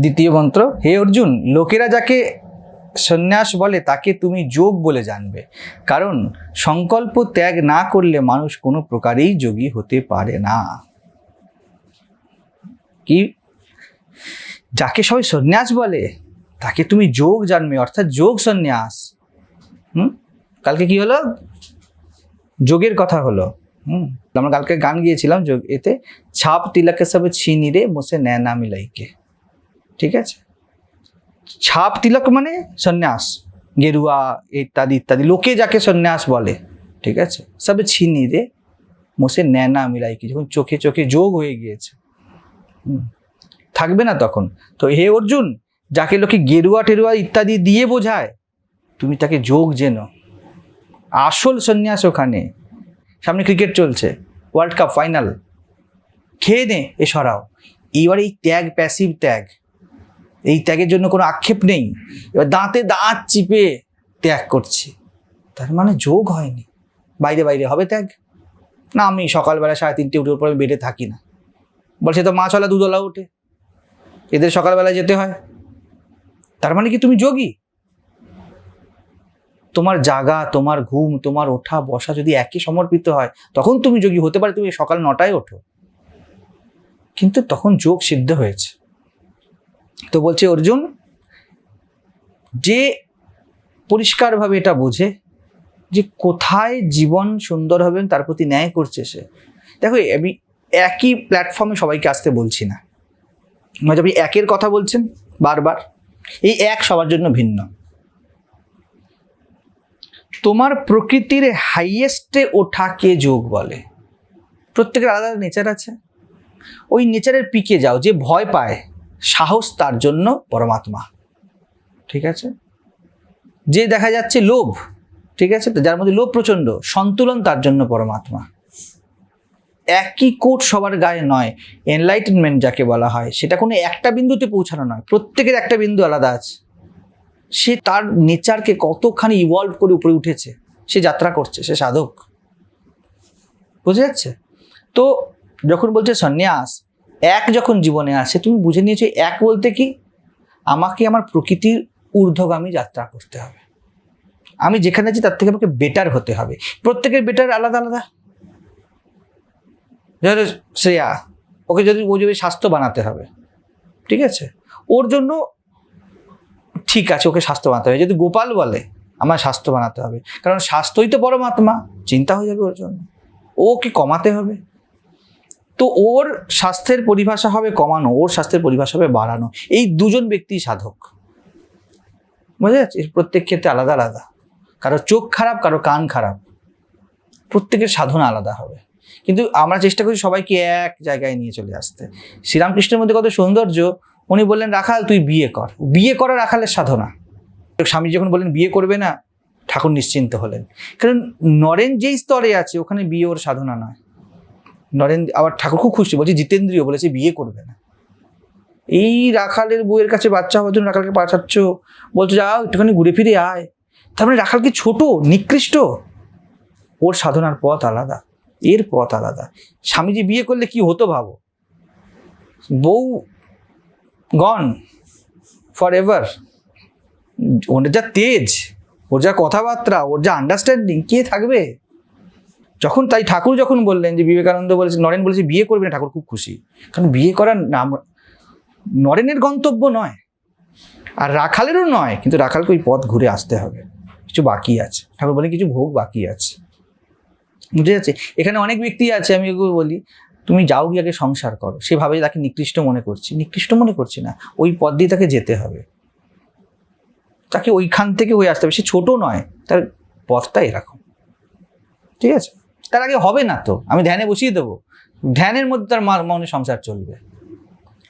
দ্বিতীয় মন্ত্র, হে অর্জুন, লোকেরা যাকে সন্ন্যাস বলে তাকে তুমি যোগ বলে জানবে। কারণ সংকল্প ত্যাগ না করলে মানুষ কোনো প্রকারেই যোগী হতে পারে না। কি? যাকে সবাই সন্ন্যাস বলে, তাকে তুমি যোগ জানবে, অর্থাৎ যোগ সন্ন্যাস। হুম? কালকে কি হলো? যোগের কথা হলো। হুম? আমরা কালকে গান গিয়েছিলাম যোগ, এতে ছাপ তিলকে সব ছিনি রে মুসে নैना মিলাইকে। ঠিক আছে? ছাপ তিলক মানে সন্ন্যাস, গেরুয়া ইত্যাদি ইত্যাদি, লোকে যাকে সন্ন্যাস বলে, ঠিক আছে? সব ছিনি রে মুসে নैना মিলাইকে যখন চোখে চোখে যোগ হয়ে গিয়েছে। থাকবে না তখন। তো হে অর্জুন, যাকে লোকে গেরুয়া টেরুয়া ইত্যাদি দিয়ে বোঝায়, তুমি তাকে যোগ জেনো। আসল সন্ন্যাস ওখানে। সামনে ক্রিকেট চলছে ওয়ার্ল্ড কাপ ফাইনাল খেয়ে নে, এ সরাও। এইবার এই ত্যাগ প্যাসিভ ত্যাগ। এই ত্যাগের জন্য কোনো আক্ষেপ নেই। এবার দাঁতে দাঁত চিপে ত্যাগ করছে। তার মানে যোগ হয়নি। বাইরে বাইরে হবে ত্যাগ। না, আমি সকালবেলা সাড়ে তিনটে উঠে পর আমি বেডে থাকি না। বলছে তো মাছওয়ালা দুধওয়ালা ওঠে। এদের সকালবেলা যেতে হয়। তার মানে কি তুমি যোগী? তোমার জাগা, তোমার ঘুম, তোমার ওঠা, বসা যদি একই সমর্পিত হয়, তখন তুমি যোগী হতে পারে। তুমি সকাল নটায় ওঠো। কিন্তু তখন যোগ সিদ্ধ হয়েছে। তো বলছে, অর্জুন, যে পরিষ্কারভাবে এটা বোঝে যে কোথায় জীবন সুন্দর হবে তার প্রতি ন্যায় করছে সে। দেখো, আমি একই প্ল্যাটফর্মে সবাইকে আসতে বলছি না। মাঝে আপনি একের কথা বলছেন বারবার, এই এক সবার জন্য ভিন্ন। তোমার প্রকৃতির হাইয়েস্টে ওঠাকে যোগ বলে? প্রত্যেকের আলাদা নেচার আছে। ওই নেচারের পিকে যাও, যে ভয় পায়। সাহস তার জন্য পরমাত্মা। ঠিক আছে? যে দেখা যাচ্ছে লোভ, ঠিক আছে? তো যার মধ্যে লোভ প্রচণ্ড, সন্তুলন তার জন্য পরমাত্মা। একই কোট সবার গায়ে নয় এনলাইটেনমেন্ট যাকে বলা হয়। সেটা কোনো একটা বিন্দুতে পৌঁছানো নয়, প্রত্যেকের একটা বিন্দু আলাদা আছে। সে তার নেচারকে কতখানি ইভলভ করে উপরে উঠেছে, সে যাত্রা করছে, সে সাধক। বুঝে যাচ্ছে? তো যখন বলছে সন্ন্যাস এক যখন জীবনে আসে, তুমি বুঝে নিয়েছো এক বলতে কি? আমাকে আমার প্রকৃতির ঊর্ধ্বগামী যাত্রা করতে হবে। আমি যেখানে আছি তার থেকে আমাকে বেটার হতে হবে। প্রত্যেকের বেটার আলাদা আলাদা। ধরো শ্রেয়া, ওকে যদি ও যদি স্বাস্থ্য বানাতে হবে, ঠিক আছে? ওর জন্য ঠিক আছে, ওকে স্বাস্থ্য বানাতে হবে। যদি গোপাল বলে আমার স্বাস্থ্য বানাতে হবে। কারণ স্বাস্থ্যই তো পরমাত্মা, চিন্তা হয়ে যাবে ওর জন্য। ওকে কমাতে হবে? তো ওর স্বাস্থ্যের পরিভাষা হবে কমানো, ওর স্বাস্থ্যের পরিভাষা হবে বাড়ানো। এই দুজন ব্যক্তি সাধক। বোঝা যাচ্ছে প্রত্যেক ক্ষেত্রে আলাদা আলাদা। কারও চোখ খারাপ, কারও কান খারাপ। প্রত্যেকের সাধনা আলাদা হবে। কিন্তু আমরা চেষ্টা করি সবাইকে এক জায়গায় নিয়ে চলে আসতে। শ্রীরামকৃষ্ণের মধ্যে কত সৌন্দর্য। উনি বললেন, রাখাল, তুই বিয়ে কর। বিয়ে করা রাখালের সাধনা। স্বামী যখন বললেন, বিয়ে করবে না? ঠাকুর নিশ্চিন্ত হলেন। কারণ নরেন যেই স্তরে আছে, ওখানে বিয়ে ওর সাধনা নয়। নরেন আবার ঠাকুর খুব খুশি, বলছে জিতেন্দ্রীয় বলেছে বিয়ে করবে না। এই রাখালের বউয়ের কাছে বাচ্চা হওয়ার জন্য রাখালকে পাঠাচ্ছ, বলছো যাও, একটুখানি ঘুরে ফিরে আয়। তার মানে রাখাল কি ছোট, নিকৃষ্ট? ওর সাধনার পথ আলাদা, এর পথ আলাদা। স্বামীজি বিয়ে করলে কি হতো ভাবো? বউ গন ফর এভার ওর যা তেজ, ওর যা কথাবার্তা, ওর যা আন্ডারস্ট্যান্ডিং কে থাকবে? যখন তাই ঠাকুর যখন বললেন যে বিবেকানন্দ বলেছে, নরেন বলেছে, বিয়ে করবে না, ঠাকুর খুব খুশি। কারণ বিয়ে করার নাম, নরেনের গন্তব্য নয়, আর রাখালেরও নয়, কিন্তু রাখালকে ওই পথ ঘুরে আসতে হবে। কিছু বাকি আছে। ঠাকুর বলে কিছু ভোগ বাকি আছে। বুঝে যাচ্ছে এখানে অনেক ব্যক্তি আছে, আমি এগুলো বলি, তুমি যাও গিয়ে আগে সংসার করো। সেভাবে তাকে নিকৃষ্ট মনে করছি। নিকৃষ্ট মনে করছি না, ওই পথ দিয়ে তাকে যেতে হবে। তাকে ওইখান থেকে হয়ে আসতে হবে। সে ছোটো নয়, তার পথটা এরকম। ঠিক আছে? তার আগে হবে না তো। আমি ধ্যানে বসিয়ে দেবো। ধ্যানের মধ্যে তার মনে সংসার চলবে।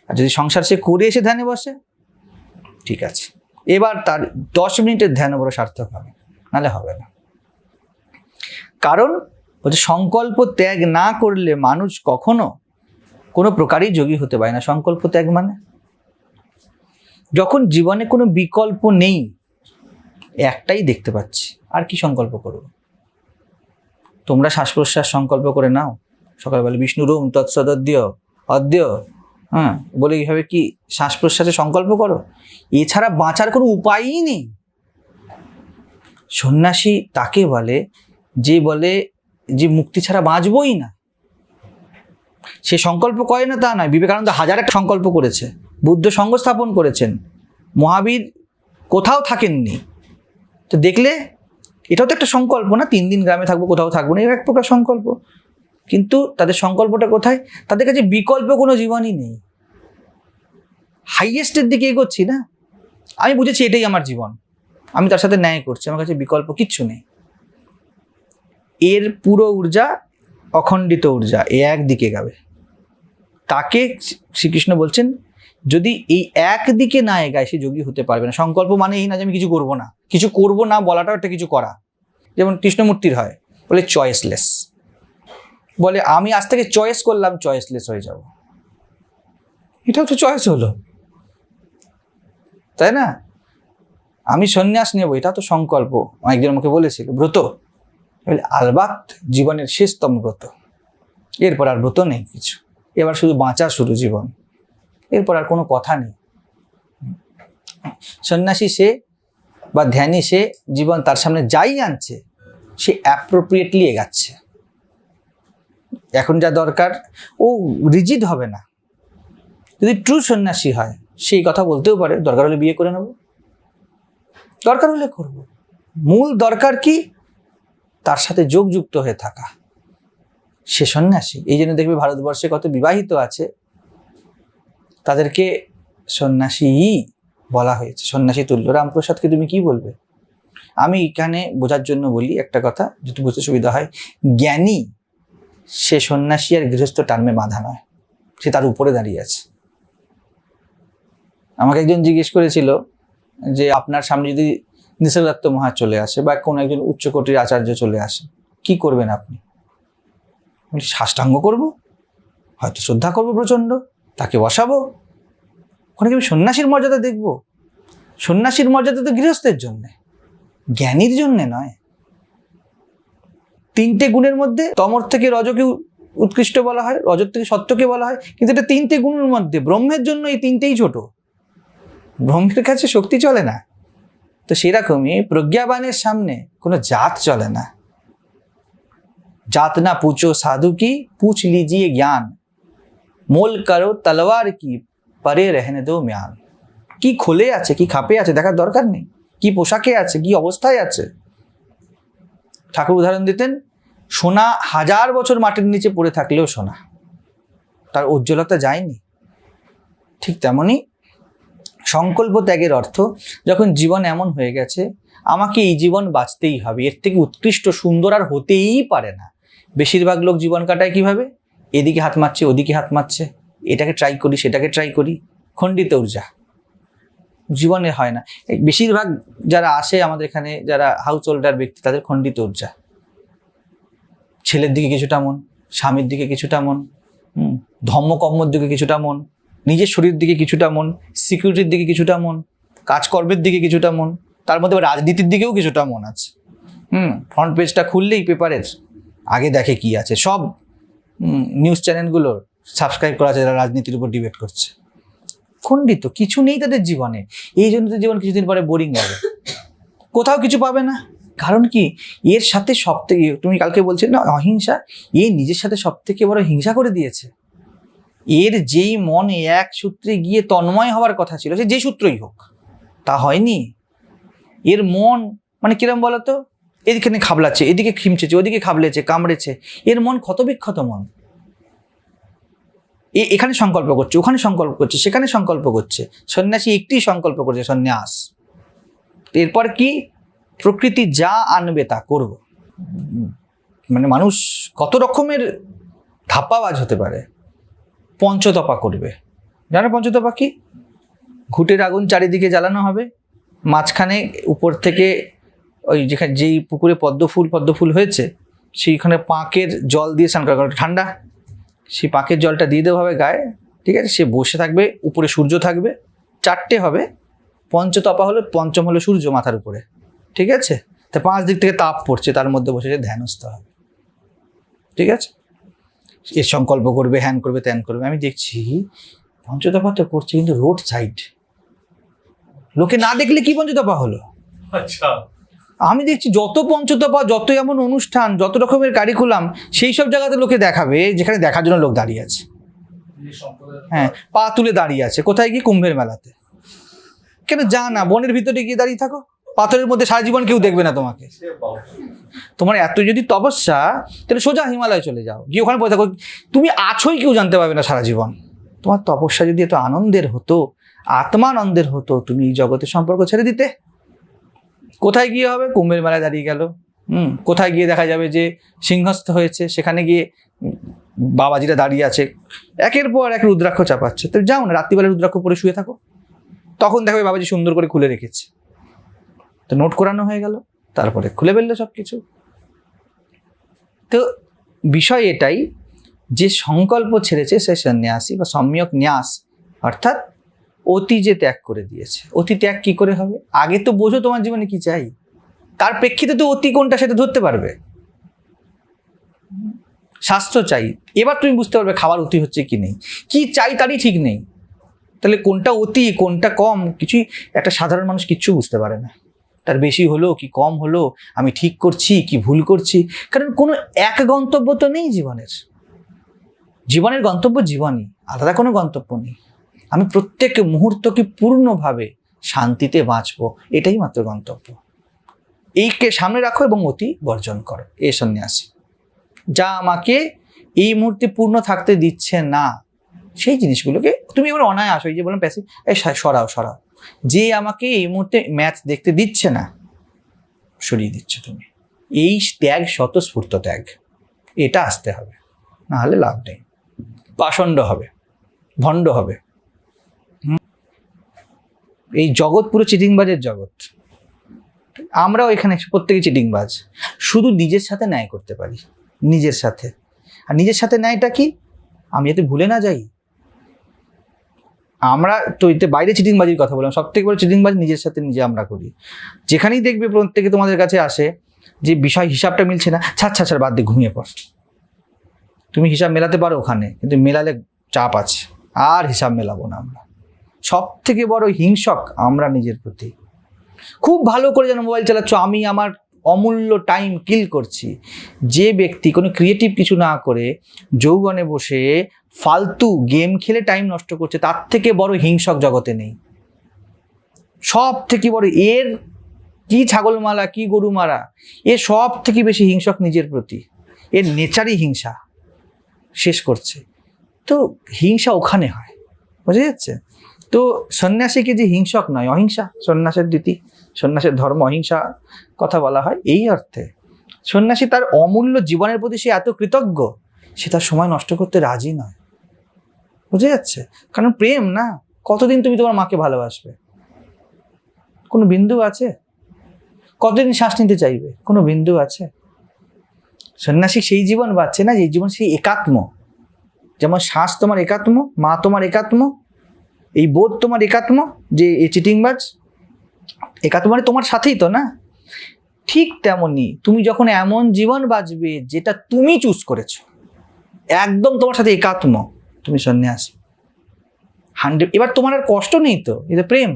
আর যদি সংসার সে করে এসে ধ্যানে বসে, ঠিক আছে। এবার তার দশ মিনিটের ধ্যান বড় সার্থক হবে, নাহলে হবে না। কারণ বলছে, সংকল্প ত্যাগ না করলে মানুষ কখনো কোনো প্রকারই যোগী হতে পারে না। সংকল্প ত্যাগ মানে? যখন জীবনে কোনো বিকল্প নেই, একটাই দেখতে পাচ্ছি, আর কি সংকল্প করব? তোমরা শ্বাস প্রশ্বাস সংকল্প করে নাও। সকালবেলা বিষ্ণু রোম তৎসদ্য অদ্য হ্যাঁ বলে এইভাবে কি শ্বাস প্রশ্বাসে সংকল্প করো? এছাড়া বাঁচার কোনো উপায়ই নেই। সন্ন্যাসী তাকে বলে, যে বলে, যে মুক্তি ছাড়া বাঁচবই না। সে সংকল্প করে না তা নয়। বিবেকানন্দ হাজার একটা সংকল্প করেছে। বুদ্ধ সঙ্গ স্থাপন করেছেন। মহাবীর কোথাও থাকেননি। তো দেখলে এটাও তো একটা সংকল্প না? তিন দিন গ্রামে থাকব, কোথাও থাকব না এক প্রকার সংকল্প। কিন্তু তাদের সংকল্পটা কোথায়? তাদের কাছে বিকল্প কোনো জীবনই নেই। হাইয়েস্টের দিকে এগোচ্ছি না? আমি বুঝেছি এটাই আমার জীবন। আমি তার সাথে ন্যায় করছি, আমার কাছে বিকল্প কিচ্ছু নেই। এর পুরো ঊর্জা, অখণ্ডিত ঊর্জা, এ একদিকে গাবে। তাকে শ্রীকৃষ্ণ বলছেন যদি এই একদিকে না এগায় সে যোগী হতে পারবে না। সংকল্প মানে এই না যে আমি কিছু করব না। কিছু করব না বলাটাও একটা কিছু করা। যেমন কৃষ্ণমূর্তির হয়, বলে চয়েসলেস বলে, আমি আজ থেকে চয়েস করলাম চয়েসলেস হয়ে যাব। এটাও তো চয়েস হলো। তাই না? আমি সন্ন্যাস নেব, এটা তো সংকল্প। একজন আমাকে বলেছিল, ব্রত। বলে, আলবাত জীবনের শেষতম ব্রত। এরপর আর ব্রত নেই কিছু। এবার শুধু বাঁচা শুরু জীবন। এরপর আর কোনো কথা নেই। সন্ন্যাসী সে বা ধ্যানী সে জীবন তার সামনে যাই আনছে, সে অ্যাপ্রোপ্রিয়েটলি এগাচ্ছে। এখন যা দরকার, ও রিজিড হবে না। যদি ট্রু সন্ন্যাসী হয় সেই কথা বলতেও পারে, দরকার হলে বিয়ে করে নেব। দরকার হলে করব। মূল দরকার কি? তার সাথে যোগযুক্ত হয়ে থাকা। সে সন্ন্যাসী, এই জন্য দেখবে ভারতবর্ষে কত বিবাহিত আছে। তাদেরকে সন্ন্যাসীই বলা হয়েছে। সন্ন্যাসী তুল্য। রামপ্রসাদকে তুমি কি বলবে? আমি এখানে বোঝার জন্য বলি একটা কথা, যদি বুঝতে সুবিধা হয়। জ্ঞানী, সে সন্ন্যাসী আর গৃহস্থ টার্মে বাঁধা নয়। সে তার উপরে দাঁড়িয়ে আছে। আমাকে একজন জিজ্ঞেস করেছিল যে, আপনার সামনে যদি নিসর্গদত্ত মহাজ চলে আসে বা কোনো একজন উচ্চকোটির আচার্য চলে আসে, কি করবেন আপনি? সাষ্টাঙ্গ করব? হয়তো শ্রদ্ধা করব প্রচণ্ড। তাকে বসাবো? ওখানে কি আমি সন্ন্যাসীর মর্যাদা দেখব? সন্ন্যাসীর মর্যাদা তো গৃহস্থের জন্যে, জ্ঞানীর জন্যে নয়। তিনটে গুণের মধ্যে তমর থেকে রজকে উৎকৃষ্ট বলা হয়, রজত থেকে সত্যকে বলা হয়, কিন্তু এটা তিনটে গুণের মধ্যে, ব্রহ্মের জন্য এই তিনটেই ছোট। ব্রহ্মের কাছে শক্তি চলে না। তো সেরকমই প্রজ্ঞাবানের সামনে কোনো জাত চলে না। জাত না পুচো সাধু কি পুছ লিজিয়ে জ্ঞান। মোল করো তলোয়ার কি পরে রহনে দো ম্যান কি খোলে আছে কি খাপে আছে দেখার দরকার নেই কি পোশাকে আছে কি অবস্থায় আছে ঠাকুর উদাহরণ দিতেন সোনা হাজার বছর মাটির নিচে পড়ে থাকলেও সোনা। তার উজ্জ্বলতা যায়নি ঠিক তেমনি সংকল্প ত্যাগের অর্থ, যখন জীবন এমন হয়ে গেছে, আমাকে এই জীবন বাঁচতেই হবে। এর থেকে উৎকৃষ্ট সুন্দর আর হতেই পারে না। বেশিরভাগ লোক জীবন কাটায় কীভাবে? এদিকে হাত মারছে, ওদিকে হাত মারছে, এটাকে ট্রাই করি, সেটাকে ট্রাই করি, খণ্ডিত ঊর্জা। জীবনে হয় না। বেশিরভাগ যারা আসে আমাদের এখানে, যারা হাউস হোল্ডার ব্যক্তি, তাদের খণ্ডিত ঊর্জা। ছেলের দিকে কিছুটা মন, স্বামীর দিকে কিছুটা মন ধর্মকর্মর দিকে কিছুটা মন, নিজের শরীর দিকে কিছুটা মন সিকিউরিটির দিকে কিছুটা মন, কাজকর্মের দিকে কিছুটা মন, তার মধ্যে রাজনীতির দিকেও কিছুটা মন আছে। হুম ফ্রন্ট পেজটা খুললেই পেপারের আগে দেখে কি আছে, সব নিউজ চ্যানেলগুলোর সাবস্ক্রাইব করা আছে, যারা রাজনীতির উপর ডিবেট করছে। খণ্ডিত, কিছু নেই তাদের জীবনে। এই জন্য জীবন কিছুদিন পরে বোরিং লাগে। কোথাও কিছু পাবে না। কারণ কি? এর সাথে সব থেকে তুমি কালকে বলছিলে না, অহিংসা? এ নিজের সাথে সব থেকে বড় হিংসা করে দিয়েছে। এর যেই মন এক সূত্রে গিয়ে তন্ময় হওয়ার কথা ছিল, সে যে সূত্রই হোক, তা হয়নি। এর মন মানে কিরম বলতো? এদিকে খাবলাচ্ছে, এদিকে খিমচেছে ওদিকে খাবলেছে, কামড়েছে। এর মন ক্ষতবিক্ষত মন। এখানে সংকল্প করছে, ওখানে সংকল্প করছে, সেখানে সংকল্প করছে। সন্ন্যাসী একটি সংকল্প করছে, সন্ন্যাস। এরপর কি? প্রকৃতি যা আনবে তা করব। মানে মানুষ কত রকমের ধাপ্পাবাজ হতে পারে, পঞ্চতপা করবে। জানো পঞ্চতপা কি? ঘুটের আগুন চারিদিকে জ্বালানো হবে, মাঝখানে উপর থেকে ওই যেখানে যেই পুকুরে পদ্ম ফুল পদ্ম ফুল হয়েছে, সেইখানে পাঁকের জল দিয়ে স্নান করা ঠান্ডা। সেই পাঁকের জলটা দিয়ে দেওয়া হবে গায়ে, ঠিক আছে? সে বসে থাকবে, উপরে সূর্য থাকবে, চারটে হবে, পঞ্চতপা হলো পঞ্চম হলো সূর্য মাথার উপরে, ঠিক আছে? তা পাঁচ দিক থেকে তাপ পড়ছে, তার মধ্যে বসে যে ধ্যানস্থ হবে, ঠিক আছে? এর সংকল্প করবে হ্যান করবে ত্যান করবে। আমি দেখছি পঞ্চতপা তো করছে কিন্তু রোড সাইড। লোকে না দেখলে কি পঞ্চতপা হলো? আচ্ছা। আমি দেখছি যত পঞ্চতপা যত এমন অনুষ্ঠান, যত রকমের কারিকুলাম সেই সব জায়গাতে লোকে দেখাবে, যেখানে দেখার জন্য লোক দাঁড়িয়ে আছে। হ্যাঁ পা তুলে দাঁড়িয়ে আছে। কোথায় গিয়ে? কুম্ভের মেলাতে। কেন? যা না, বনের ভিতরে গিয়ে দাঁড়িয়ে থাকো। পাথরের মধ্যে সারা জীবন কেউ দেখবে না তোমাকে। তোমার এত যদি তপস্যা, তাহলে সোজা হিমালয় চলে যাও। গিয়ে ওখানে থাকো। তুমি আছোই কেউ জানতে পারবে না সারা জীবন। তোমার তপস্যা যদি এত আনন্দের হতো, আত্মানন্দের হতো, তুমি এই জগতের সম্পর্ক ছেড়ে দিতে। কোথায় গিয়ে হবে? কুম্ভের মেলায় দাঁড়িয়ে গেল। হুম, কোথায় গিয়ে দেখা যাবে যে সিংহস্থ হয়েছে? সেখানে গিয়ে বাবাজিরা দাঁড়িয়ে আছে। একের পর এক রুদ্রাক্ষ চাপাচ্ছে। তো যাও না রাত্রিবেলা রুদ্রাক্ষ পরে শুয়ে থাকো। তখন দেখবে বাবাজি সুন্দর করে খুলে রেখেছে। তো নোট করানো হয়ে গেল। তারপরে খুলে ফেলল সব কিছু তো বিষয় এটাই যে সংকল্প ছেড়েছে সে সন্ন্যাসী বা সম্যক ন্যাস, অর্থাৎ অতি যে ত্যাগ করে দিয়েছে। অতি ত্যাগ কি করে হবে? আগে তো বোঝো তোমার জীবনে কি চাই। তার প্রেক্ষিতে তো অতি কোনটা সেটা ধরতে পারবে। স্বাস্থ্য চাই। এবার তুমি বুঝতে পারবে খাবার অতি হচ্ছে কি নেই। কি চাই তারই ঠিক নেই। তাহলে কোনটা অতি, কোনটা কম, কিছুই একটা সাধারণ মানুষ কিচ্ছু বুঝতে পারে না। তার বেশি হলো কি কম হলো, আমি ঠিক করছি কি ভুল করছি? কারণ কোনো এক গন্তব্য তো নেই জীবনের। জীবনের গন্তব্য জীবনই। আলাদা কোনো গন্তব্য নেই। আমি প্রত্যেক মুহূর্তকে পূর্ণভাবে শান্তিতে বাঁচবো, এটাই মাত্র গন্তব্য। এইকে সামনে রাখো এবং অতি বর্জন করো। এ সন্ন্যাসী, যা আমাকে এই মুহূর্তে পূর্ণ থাকতে দিচ্ছে না, সেই জিনিসগুলোকে তুমি এবার অনায়াস ওই যে বললাম প্যাসিভ এই সরাও সরাও। যে আমাকে এই মুহূর্তে ম্যাচ দেখতে দিচ্ছে না, সরিয়ে দিচ্ছ তুমি। এই ত্যাগ স্বতঃস্ফূর্ত ত্যাগ, এটা আসতে হবে না হলে লাভ নেই। পাষণ্ড হবে, ভণ্ড হবে? এই জগৎ পুরো চিটিংবাজের জগৎ। আমরাও এখানে প্রত্যেকে চিটিংবাজ। শুধু নিজের সাথে ন্যায় করতে পারি, নিজের সাথে। আর নিজের সাথে ন্যায়টা কি? আমি যাতে ভুলে না যাই। আমরা তো এতে বাইরে চিটিংবাজির কথা বললাম সব থেকে বড় চিটিংবাজ নিজের সাথে নিজে আমরা করি। যেখানেই দেখবে প্রত্যেকে তোমাদের কাছে আসে যে বিষয় হিসাবটা মিলছে না, ছাড় ছাড় ছাড়, বাদ দিয়ে ঘুমিয়ে পড়। তুমি হিসাব মেলাতে পারো ওখানে, কিন্তু মেলালে চাপ আছে। আর হিসাব মেলাবো না আমরা। সব থেকে বড় হিংসক আমরা নিজের প্রতি। খুব ভালো করে যেন মোবাইল চালাচ্ছ, আমি আমার অমূল্য টাইম কিল করছি। যে ব্যক্তি কোনো ক্রিয়েটিভ কিছু না করে যৌবনে বসে ফালতু গেম খেলে টাইম নষ্ট করছে, তার থেকে বড় হিংসক জগতে নেই। সব থেকে বড় এর কি ছাগল মারা কি গরু মারা এ সব থেকে বেশি হিংসক নিজের প্রতি। এর নেচারই হিংসা। শেষ করছে। তো হিংসা ওখানে হয়। বোঝা যাচ্ছে তো সন্ন্যাসী কি যে হিংসক নয়? অহিংসা। সন্ন্যাসের রীতি সন্ন্যাসের ধর্ম, অহিংসা কথা বলা হয় এই অর্থে। সন্ন্যাসী তার অমূল্য জীবনের প্রতি সে এত কৃতজ্ঞ, সে তার সময় নষ্ট করতে রাজি নয়। বুঝে যাচ্ছে? কারণ প্রেম না, কতদিন তুমি তোমার মাকে ভালোবাসবে? কোনো বিন্দু আছে? কতদিন শ্বাস নিতে চাইবে? কোনো বিন্দু আছে? সন্ন্যাসী সেই জীবন বাঁচছে না যে জীবন সেই একাত্ম। যেমন শ্বাস তোমার একাত্ম, মা তোমার একাত্ম এই বোধ তোমার একাত্ম, যে এই চিটিংবাজ? একাত্ম মানে তোমার সাথেই তো, না? ঠিক তেমনি তুমি যখন এমন জীবন বাঁচবে যেটা তুমি চুজ করেছ, একদম তোমার সাথে একাত্ম, তুমি সন্ন্যাসী। হান্ড্রেড, এবার তোমার আর কষ্ট নেই তো এটা প্রেম।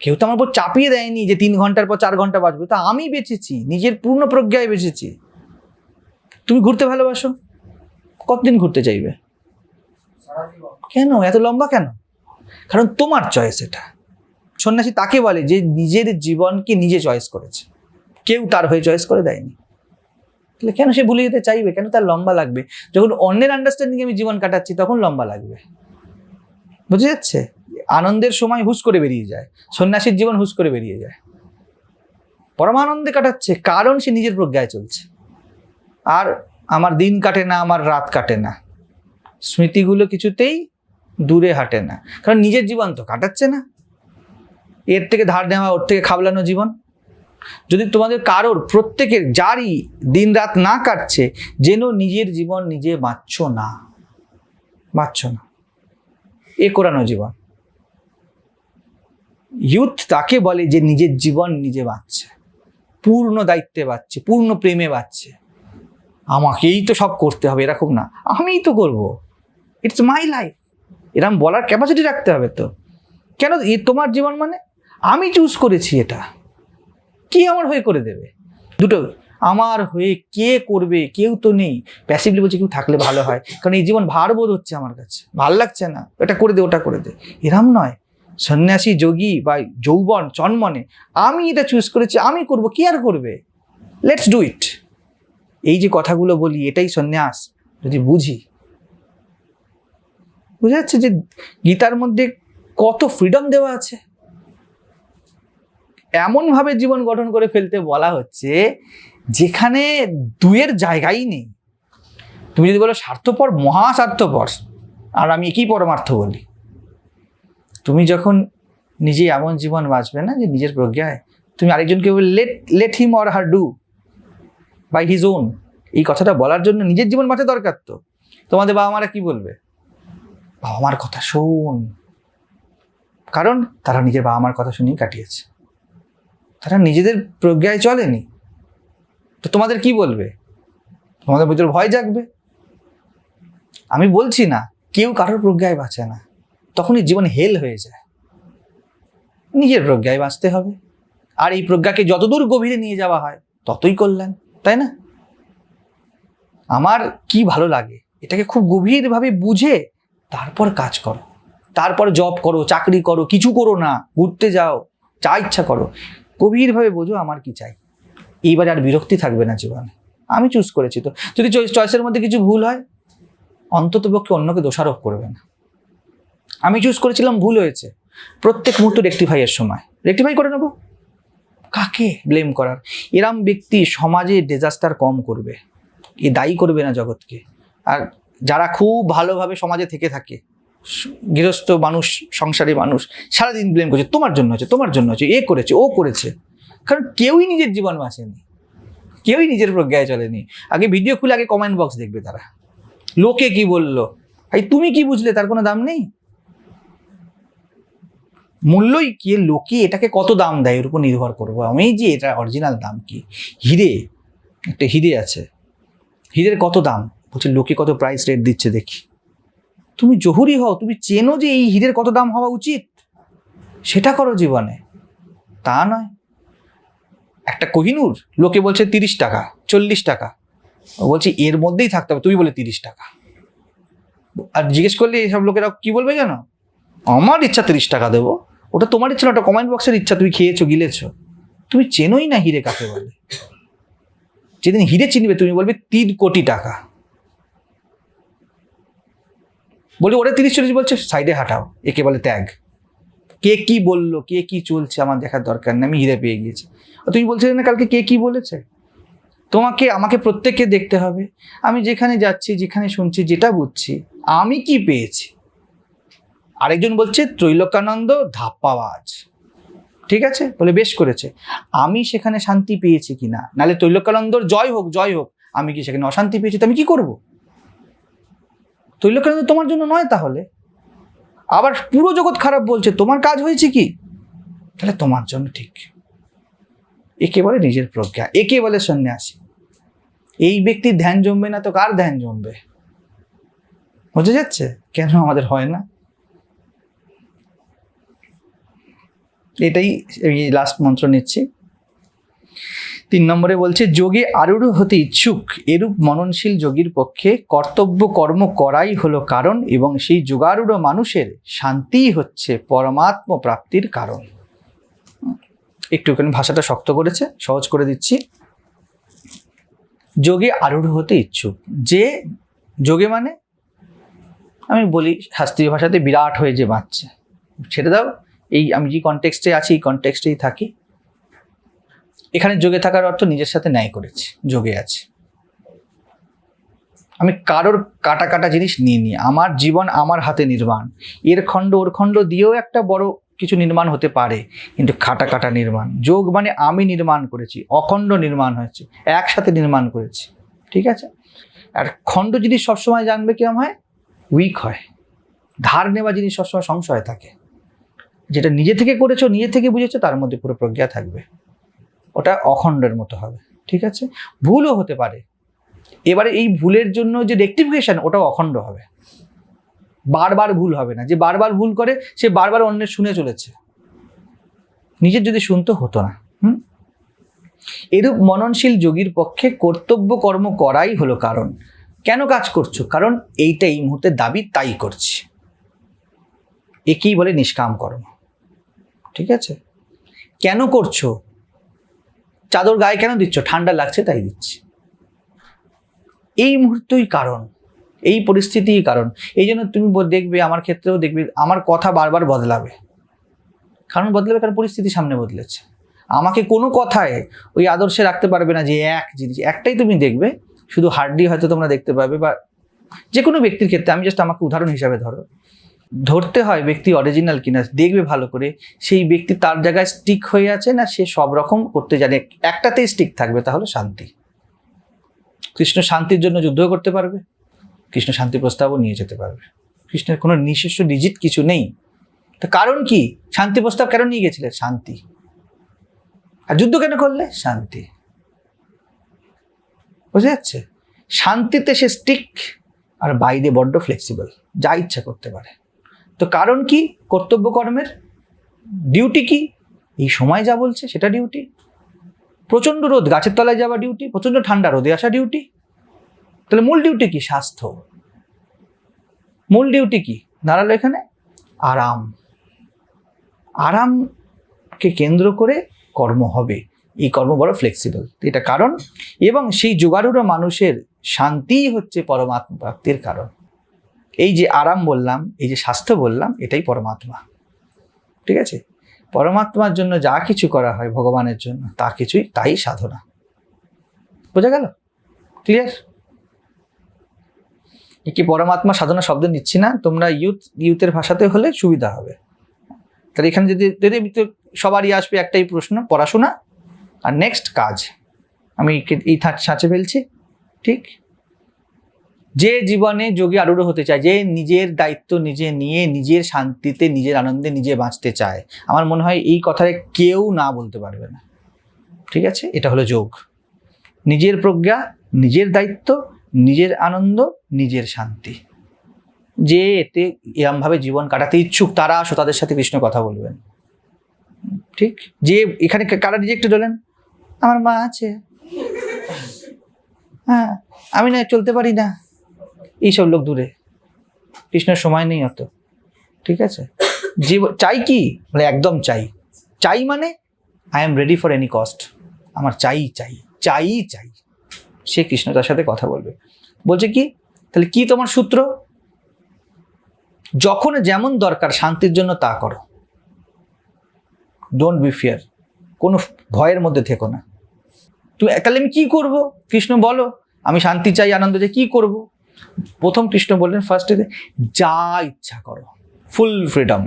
কেউ তো আমার উপর চাপিয়ে দেয়নি যে তিন ঘণ্টার পর চার ঘণ্টা বাঁচবে, তা আমি বেঁচেছি, নিজের পূর্ণ প্রজ্ঞায় বেঁচেছি। তুমি ঘুরতে ভালোবাসো? কতদিন ঘুরতে চাইবে? কেন? এত লম্বা কেন? কারণ তোমার চয়েস এটা। সন্ন্যাসী তাকে বলে যে নিজের জীবনকে নিজে চয়েস করেছে। কেউ তার হয়ে চয়েস করে দেয়নি। তাহলে কেন সে ভুলে যেতে চাইবে? কেন তার লম্বা লাগবে? যখন অন্যের আন্ডারস্ট্যান্ডিং আমি জীবন কাটাচ্ছি, তখন লম্বা লাগবে। বুঝে যাচ্ছে? আনন্দের সময় হুস করে বেরিয়ে যায়। সন্ন্যাসীর জীবন হুস করে বেরিয়ে যায়। পরমানন্দে কাটাচ্ছে কারণ সে নিজের প্রজ্ঞায় চলছে। আর আমার দিন কাটে না, আমার রাত কাটে না। স্মৃতিগুলো কিছুতেই দূরে হাঁটে না। কারণ নিজের জীবন তো কাটাচ্ছে না। এর থেকে ধার নেওয়া, ওর থেকে খাবলানো জীবন। যদি তোমাদের কারোর, প্রত্যেকের, যারই দিন রাত না কাটছে, যেন নিজের জীবন নিজে বাঁচছ না। বাঁচছ না। এ কোরানো জীবন। ইউথ তাকে বলে যে নিজের জীবন নিজে বাঁচছে। পূর্ণ দায়িত্বে বাঁচছে, পূর্ণ প্রেমে বাঁচছে। আমাকেই তো সব করতে হবে এরকম না। আমিই তো করব। ইটস মাই লাইফ এরম বলার ক্যাপাসিটি রাখতে হবে তো। কেন এ তোমার জীবন মানে? আমি চুজ করেছি এটা। কি আমার হয়ে করে দেবে? দুটো, আমার হয়ে কে করবে? কেউ তো নেই। প্যাসিভলি বলছে কেউ থাকলে ভালো হয়। কারণ এই জীবন ভার বোধ হচ্ছে আমার কাছে। ভালো লাগছে না। এটা করে দে, ওটা করে দে। এরম নয়। সন্ন্যাসী, যোগী বা যৌবন চন্মনে আমি এটা চুজ করেছি, আমি করব, কি আর করবে? লেটস ডু ইট এই যে কথাগুলো বলি, এটাই সন্ন্যাস। যদি বুঝি। বুঝা যাচ্ছে যে গীতার মধ্যে কত ফ্রিডম দেওয়া আছে। এমনভাবে জীবন গঠন করে ফেলতে বলা হচ্ছে যেখানে দুয়ের জায়গাই নেই। তুমি যদি বলো স্বার্থপর, মহা স্বার্থপর, আর আমি একই পরমার্থ বলি। তুমি যখন নিজে এমন জীবন বাঁচবে না যে নিজের প্রজ্ঞায়, তুমি আরেকজনকে let let him or her do by his own এই কথাটা বলার জন্য নিজের জীবন বাঁচা দরকার তো। তোমাদের বাবা মারা কি বলবে? বাবা মার কথা শোন। কারণ তারা নিজের বাবা মার কথা শুনেই কাটিয়েছে। তারা নিজেদের প্রজ্ঞায় চলেনি। তো তোমাদের কি বলবে? তোমাদের ভিতরে ভয় জাগবে? আমি বলছি না, কেউ কারোর প্রজ্ঞায় বাঁচে না। তখনই জীবন হেল হয়ে যায়। নিজের প্রজ্ঞায় বাঁচতে হবে। আর এই প্রজ্ঞাকে যতদূর গভীরে নিয়ে যাওয়া হয়, ততই কল্যাণ, তাই না? আমার কি ভালো লাগে, এটাকে খুব গভীরভাবে বুঝে তারপর কাজ করো। তারপর জব করো, চাকরি করো, কিছু করো না, ঘুরতে যাও, যা ইচ্ছা করো। গভীরভাবে বোঝো আমার কি চাই। এইবারে আর বিরক্তি থাকবে না জীবনে। আমি চুজ করেছি তো। যদি চয়েসের মধ্যে কিছু ভুল হয়, অন্তত পক্ষে অন্যকে দোষারোপ করবে না। আমি চুজ করেছিলাম, ভুল হয়েছে। প্রত্যেক মুহূর্ত রেক্টিফাইয়ের সময়। রেক্টিফাই করে নেব? কাকে ব্লেম করার? এরম ব্যক্তি সমাজে ডিজাস্টার কম করবে। এ দায়ী করবে না জগৎকে। আর যারা খুব ভালোভাবে সমাজে থেকে থাকে, গৃহস্থ মানুষ, সংসারী মানুষ, সারাদিন ব্লেম করছে, তোমার জন্য হচ্ছে, তোমার জন্য হচ্ছে, এ করেছে, ও করেছে। কারণ কেউই নিজের জীবন বাঁচেনি, কেউই নিজের প্রজ্ঞায় চলেনি। আগে ভিডিও খুলে আগে কমেন্ট বক্স দেখবে তারা। লোকে কি বলল? এই তুমি কি বুঝলে? তার কোনো দাম নেই? মূল্যই কি? লোকে এটাকে কত দাম দেয়? এর উপর নির্ভর করব আমি যে এটা অরিজিনাল দাম কি? হিরে, একটা হিরে আছে। হিরের কত দাম? বলছে, লোকে কত প্রাইস রেট দিচ্ছে দেখি। তুমি জহুরি হও, তুমি চেনো যে এই হিরের কত দাম হওয়া উচিত। সেটা করো জীবনে। তা নয়। একটা কোহিনুর, লোকে বলছে তিরিশ টাকা, চল্লিশ টাকা। বলছে, এর মধ্যেই থাকতে হবে। তুমি বলে, তিরিশ টাকা। আর জিজ্ঞেস করলে এসব লোকেরা কি বলবে জানো? আমার ইচ্ছা তিরিশ টাকা দেবো। ওটা তোমার ইচ্ছা না ওটা কমেন্ট বক্সের ইচ্ছা। তুমি খেয়েছো, গিলেছো। তুমি চেনোই না হিরে কাকে বলে। যেদিন হিরে চিনবে, তুমি বলবে, তিন কোটি টাকা। বলি, ওরা তিরিশ চল্লিশ বলছে সাইডে হাঁটাও। একে বলে, ত্যাগ। কে কি বলল, কে কি চলছে, আমার দেখার দরকার নেই, আমি হিরে পেয়ে গিয়েছি। তুমি বলছিলে না কালকে কে কি বলেছে? তোমাকে, আমাকে প্রত্যেককে দেখতে হবে। আমি যেখানে যাচ্ছি, যেখানে শুনছি, যেটা বুঝছি, আমি কি পেয়েছি? আরেকজন বলছে, ত্রৈলোকানন্দ ধাপ্পাবাজ। ঠিক আছে? বলে, বেশ করেছে। আমি সেখানে শান্তি পেয়েছি কি না নাহলে ত্রৈলোকানন্দর জয় হোক জয় হোক। আমি কি সেখানে অশান্তি পেয়েছি? তো আমি কি করব? ত্রৈলোকানন্দ তোমার জন্য নয় তাহলে? আবার পুরো জগৎ খারাপ বলছে, তোমার কাজ হয়েছে কি? তাহলে তোমার জন্য ঠিক। একে বলে নিজের প্রজ্ঞা, একে বলে সন্ন্যাসী। এই ব্যক্তির ধ্যান জমবে না তো কার ধ্যান জমবে? বোঝা যাচ্ছে? কেন আমাদের হয় না? এটাই লাস্ট মন্ত্র নিচ্ছি। তিন নম্বরে বলছে, যোগে আরূঢ় হতে ইচ্ছুক, এরূপ মননশীল যোগীর পক্ষে কর্তব্য কর্ম করাই হলো কারণ এবং সেই যোগারূঢ় মানুষের শান্তিই হচ্ছে পরমাত্ম প্রাপ্তির কারণ। একটুখানি ভাষাটা শক্ত করেছে, সহজ করে দিচ্ছি। যোগে আরূঢ় হতে ইচ্ছুক, যে যোগে মানে? আমি বলি, শাস্ত্রীয় ভাষাতে বিরাট হয়ে যে বাঁচছে। ছেড়ে দাও, এই আমি যে কনটেক্সটে আছি, এই কনটেক্সটেই থাকি। এখানে যোগে থাকার অর্থ নিজের সাথে ন্যায় করেছি, যোগে আছে। আমি কারোর কাটা কাটা জিনিস নিয়ে নি আমার জীবন আমার হাতে নির্মাণ। এর খণ্ড ওর খণ্ড দিয়েও একটা বড় কিছু নির্মাণ হতে পারে, কিন্তু খাটা কাটা নির্মাণ। যোগ মানে আমি নির্মাণ করেছি, অখণ্ড নির্মাণ হয়েছে, একসাথে নির্মাণ করেছি, ঠিক আছে? আর খণ্ড জিনিস সবসময় জানবে কিরম হয়? উইক হয়। ধার নেওয়া জিনিস সবসময় সংশয় থাকে। যেটা নিজে থেকে করেছ, নিজে থেকে বুঝেছ, তার মধ্যে পুরো প্রজ্ঞা থাকবে। ওটা অখণ্ডের মতো হবে, ঠিক আছে? ভুলও হতে পারে। এবারে এই ভুলের জন্য যে রেক্টিফিকেশন ওটাও অখণ্ড হবে। বারবার ভুল হবে না। যে বারবার ভুল করে, সে বারবার অন্যের শুনে চলেছে। নিজের যদি শুনতে হতো না, হুম? এরূপ মননশীল যোগীর পক্ষে কর্তব্য কর্ম করাই হলো কারণ। কেন কাজ করছ? কারণ এইটা এই মুহূর্তে দাবি তাই করছি। একেই বলে নিষ্কাম কর্ম। ঠিক আছে? কেন করছ? চাদর গায়ে কেন দিচ্ছ? ঠান্ডা লাগছে তাই দিচ্ছি। এই মুহূর্তই কারণ। এই পরিস্থিতিই কারণ। এই জন্য তুমি দেখবে, আমার ক্ষেত্রেও দেখবে, আমার কথা বারবার বদলাবে। কারণ বদলাবে, কারণ পরিস্থিতি সামনে বদলেছে। আমাকে কোনো কথায় ওই আদর্শে রাখতে পারবে না যে এক জিনিস। একটাই তুমি দেখবে, শুধু হার্ডলি হয়তো তোমরা দেখতে পাবে বা যে কোনো ব্যক্তির ক্ষেত্রে, আমি জাস্ট আমাকে উদাহরণ হিসাবে ধরো। ধরতে হয় ব্যক্তি অরিজিনাল কিনা, দেখবে ভালো করে। সেই ব্যক্তি তার জায়গায় স্টিক হয়ে আছে না, সে সব রকম করতে জানে। একটাতেই স্টিক থাকবে, তাহলে শান্তি। কৃষ্ণ শান্তির জন্য যুদ্ধ করতে পারবে। কৃষ্ণ শান্তি প্রস্তাবও নিয়ে যেতে পারবে। কৃষ্ণের কোনো নিজস্ব ডিজিট কিছু নেই। তো কারণ কি? শান্তি প্রস্তাব কেন নিয়ে গেছিলে? শান্তি। আর যুদ্ধ কেন করলে? শান্তি। বুঝা যাচ্ছে শান্তিতে সে স্টিক আর বাইরে বড্ড ফ্লেক্সিবল যা ইচ্ছা করতে পারে। তো কারণ কি? কর্তব্য কর্মের। ডিউটি কি? এই সময় যা বলছে, সেটা ডিউটি। প্রচণ্ড রোদ, গাছের তলায় যাওয়া ডিউটি, প্রচণ্ড ঠান্ডা, রোদে আসা ডিউটি। তাহলে মূল ডিউটি কি? স্বাস্থ্য। মূল ডিউটি কি? দাঁড়াল এখানে। আরাম। আরামকে কেন্দ্র করে কর্ম হবে। এই কর্ম বড় ফ্লেক্সিবল এটা কারণ। এবং সেই যোগারুড় মানুষের শান্তিই হচ্ছে পরমাত্ম প্রাপ্তির কারণ। এই যে আরাম বললাম, এই যে স্বাস্থ্য বললাম, এটাই পরমাত্মা। ঠিক আছে? পরমাত্মার জন্য যা কিছু করা হয় ভগবানের জন্য, তা কিছুই, তাই সাধনা। বোঝা গেল? ক্লিয়ার কি পরমাত্মা সাধনা শব্দ নিচ্ছি না? তোমরা ইউথ ইউথের ভাষাতে হলে সুবিধা হবে। তাহলে এখানে যদি যদি সবারই আসবে একটাই প্রশ্ন, পড়াশোনা আর নেক্সট কাজ। আমি এই ছাঁচে ফেলছি? ঠিক? যে জীবনে যোগী আরূঢ় হতে চায়, যে নিজের দায়িত্ব নিজে নিয়ে, নিজের শান্তিতে, নিজের আনন্দে নিজে বাঁচতে চায়, আমার মনে হয় এই কথায় কেউ না বলতে পারবে না। ঠিক আছে? এটা হলো যোগ। নিজের প্রজ্ঞা, নিজের দায়িত্ব, নিজের আনন্দ, নিজের শান্তি। যে এতে এরমভাবে জীবন কাটাতে ইচ্ছুক, তারা আসো, তাদের সাথে কৃষ্ণ কথা বলবেন। ঠিক? যে এখানে কারা রিজেক্টেড হলেন? আমার মা আছে। হ্যাঁ আমি না চলতে পারি না। এইসব লোক দূরে। কৃষ্ণের সময় নেই অত। ঠিক আছে? যে চাই কি? বলে একদম চাই। চাই মানে I am ready for any cost আমার চাই চাই চাই চাই। সে কৃষ্ণ তার সাথে কথা বলবে। বলছে কি? তাহলে কি তোমার সূত্র? যখন যেমন দরকার শান্তির জন্য তা করো। ডোন্ট বি ফিয়ার কোনো ভয়ের মধ্যে থেকো না। তুমি, তাহলে আমি কী করব? কৃষ্ণ বলো, আমি শান্তি চাই, আনন্দ চাই, কী করব? প্রথম কৃষ্ণ বললেন ফার্স্টে যা ইচ্ছা করো ফুল ফ্রিডম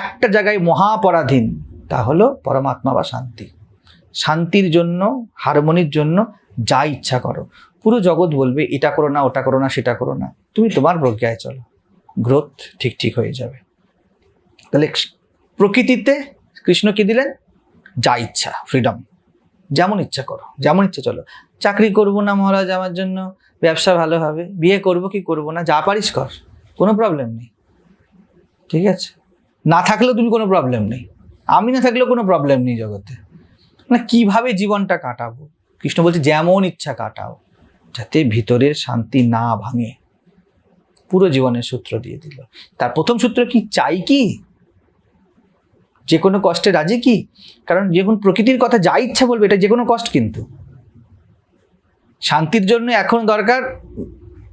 একটা জায়গায় মহাপরাধীন, তা হলো পরমাত্মা বা শান্তি। শান্তির জন্য হারমোনির জন্য যা ইচ্ছা করো। পুরো জগৎ বলবে, এটা করো না, ওটা করো না, সেটা করো না। তুমি তোমার প্রজ্ঞায় চলো। গ্রোথ ঠিক ঠিক হয়ে যাবে। তাহলে প্রকৃতিতে কৃষ্ণ কি দিলেন? যা ইচ্ছা ফ্রিডম যেমন ইচ্ছা করো, যেমন ইচ্ছা চলো। চাকরি করব না মহারাজ আমার জন্য ব্যবসা ভালো হবে, বিয়ে করব কি করব না, যা পারিস কর, কোনো প্রবলেম নেই। ঠিক আছে? না থাকলেও তুমি কোনো প্রবলেম নেই। আমি না থাকলেও কোনো প্রবলেম নেই জগতে। না কীভাবে জীবনটা কাটাবো? কৃষ্ণ বলছে, যেমন ইচ্ছা কাটাও, যাতে ভিতরের শান্তি না ভাঙে। পুরো জীবনের সূত্র দিয়ে দিল। তার প্রথম সূত্র কি? চাই কি? যে কোনো কষ্টে রাজি কি? কারণ যখন প্রকৃতির কথা যা ইচ্ছা বলবে, এটা যে কোনো কষ্ট কিন্তু। শান্তির জন্য এখন দরকার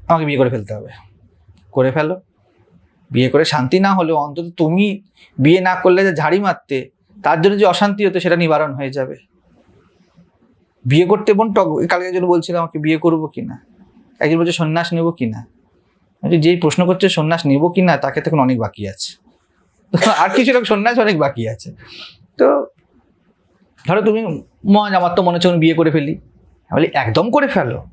আমাকে বিয়ে করে ফেলতে হবে। করে ফেলো। বিয়ে করে শান্তি না হলেও অন্তত তুমি বিয়ে না করলে যে ঝাড়ি মারতে, তার জন্য যে অশান্তি হতো সেটা নিবারণ হয়ে যাবে। বিয়ে করতে বোন টক, কালকে একজন বলছিল আমাকে বিয়ে করব কি না একজন বলছে, সন্ন্যাস নেব কি না যেই প্রশ্ন করছে সন্ন্যাস নেব কি না তাকে তখন অনেক বাকি আছে। আর কিছু লোক সন্ন্যাস অনেক বাকি আছে। তো ধরো তুমি মজ আমার তো মনে হচ্ছে বিয়ে করে ফেলি। বলি একদম করে ফেলো।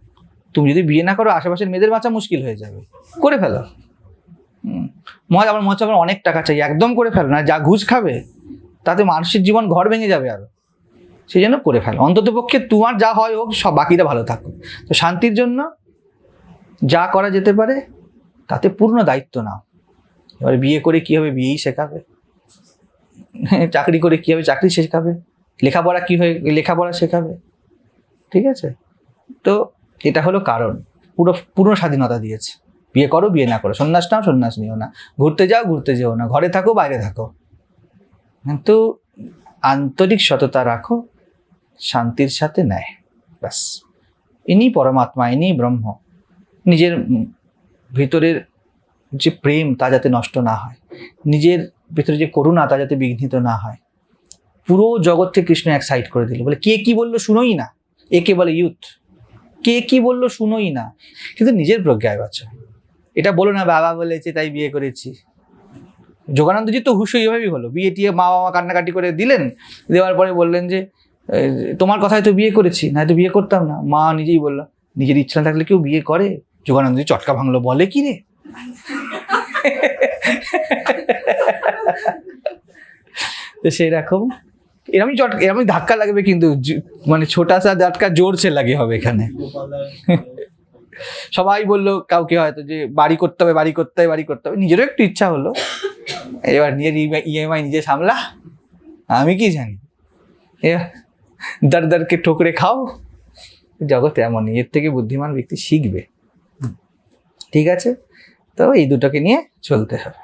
তুমি যদি বিয়ে না করো, আশেপাশের মেয়েদের বাঁচা মুশকিল হয়ে যাবে। করে ফেলো। হুম। মজ আমার মনে হচ্ছে আমার অনেক টাকা চাই। একদম করে ফেলো। না, যা ঘুষ খাবে, তাতে মানুষের জীবন ঘর ভেঙে যাবে আরও। সেই জন্য করে ফেলো। অন্তত পক্ষে তোমার যা হয় হোক, সব বাকিটা ভালো থাকুক তো শান্তির জন্য যা করা যেতে পারে, তাতে পূর্ণ দায়িত্ব নাও। এবার বিয়ে করে কি হবে? বিয়েই শেখাবে। চাকরি করে কি হবে? চাকরি শেখাবে। লেখাপড়া কী হয়ে, লেখাপড়া শেখাবে। ঠিক আছে? তো এটা হলো কারণ। পুরো পূর্ণ স্বাধীনতা দিয়েছে। বিয়ে করো, বিয়ে না করো, সন্ন্যাস নাও, সন্ন্যাস নিও না। ঘুরতে যাও, ঘুরতে যেও না। ঘরে থাকো, বাইরে থাকো। কিন্তু আন্তরিক সততা রাখো, শান্তির সাথে নেয়। ব্যাস। ইনি পরমাত্মা, ইনি ব্রহ্ম। নিজের ভিতরের যে প্রেম, তা যাতে নষ্ট না হয়। নিজের ভিতরে যে করুণা, তা যাতে বিঘ্নিত না হয়। পুরো জগৎকে কৃষ্ণ এক সাইড করে দিল। বলে, কে কি বলল শুনোই না। একে বলে ইউথ। কে কি বলল শুনোই না। কিন্তু নিজের প্রজ্ঞায় বাঁচো। এটা বলো না, বাবা বলেছে, তাই বিয়ে করেছি। যোগানন্দজি তো হুশ এইভাবেই হলো। বিয়ে টিয়ে মা বাবা কান্নাকাটি করে দিলেন, দেওয়ার পরে বললেন যে তোমার কথায় তো বিয়ে করেছি, না তো বিয়ে করতাম না। মা নিজেই বলল, নিজের ইচ্ছা না থাকলে কেউ বিয়ে করে? যোগানন্দজি চটকা ভাঙলো, বলে কি রে? তো সেই রকম এরমই চট এরমই ধাক্কা লাগবে কিন্তু মানে ছোটা সা ধাক্কা জোরসে লাগে হবে এখানে। সবাই বলল কাউকে হয়তো যে বাড়ি করতে হবে বাড়ি করতে হবে বাড়ি করতে হবে। নিজেরও একটু ইচ্ছা হলো। এবার নিজের ইএমআই নিজে সামলা। আমি কি জানি? দার দারকে ঠোকরে খাও। জগতে এমন এর থেকে বুদ্ধিমান ব্যক্তি শিখবে। ঠিক আছে? তো এই দুটোকে নিয়ে চলতে হবে।